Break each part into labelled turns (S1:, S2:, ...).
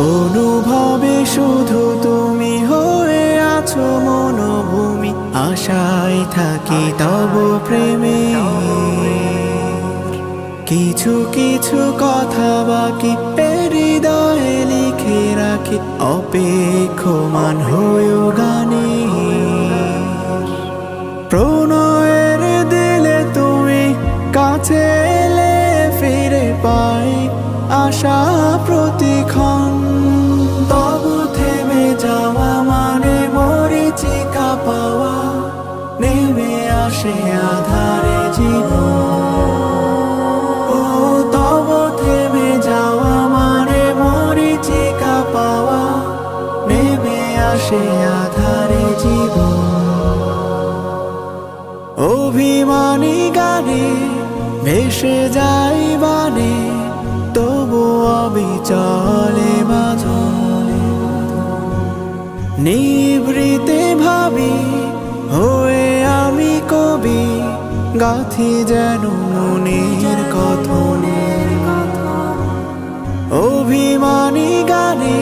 S1: অনুভবে শুধু তুমি হয়ে আছো মনোভূমি, আশায় থাকি তব প্রেমে। কিছু কিছু কথা বাকি হৃদয়ে লিখে রাখি, অপেক্ষমান হয়েও গানে। প্রণয়ের দিলে তুমি কাছে এলে ফিরে পাই আশা আসে আধারে জীবন ও তব থেমে যাওয়া মানে মরিচিকা পাওয়া। নেমে আসে আধারে জীবন অভিমানী গানে ভেসে যাই বানে, তবু অবিচলে বাঁধনে নিবৃতে ভাবি গাথি যেন মনের কথনের অভিমানী গানে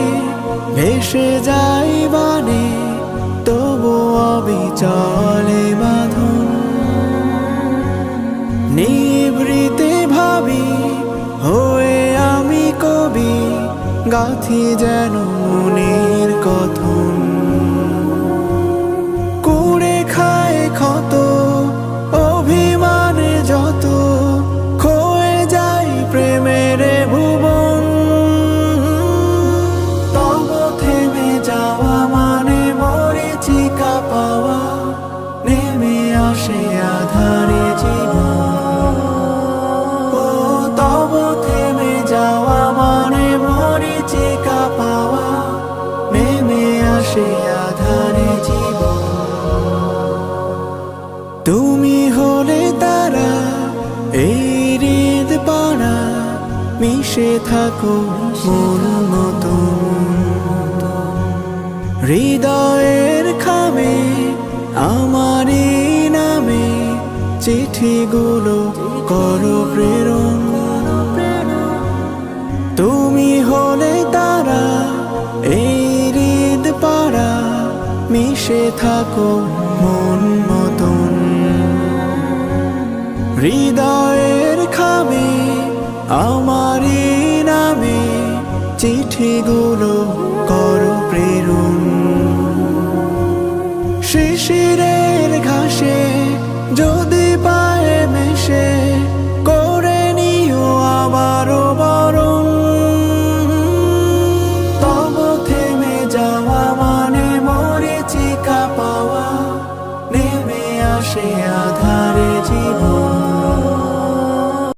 S1: ভেসে যাই বানে, তবু অবিচলে বাঁধন। নিবৃতে ভাবি, হয়ে আমি কবি, গাথি যেন মনের কথন। আসে আধারে তুমি হলে তারা, এই হৃদ পাড়া, মিশে থাকো মন মতন। হৃদয়ের খামে, আমারই নামে চিঠিগুলো করো প্রেরণ। থাকো মন মতন। হৃদয়ের খামে আমারই নামে চিঠিগুলো করো প্রেরণ। শিশিরের ঘাসে see.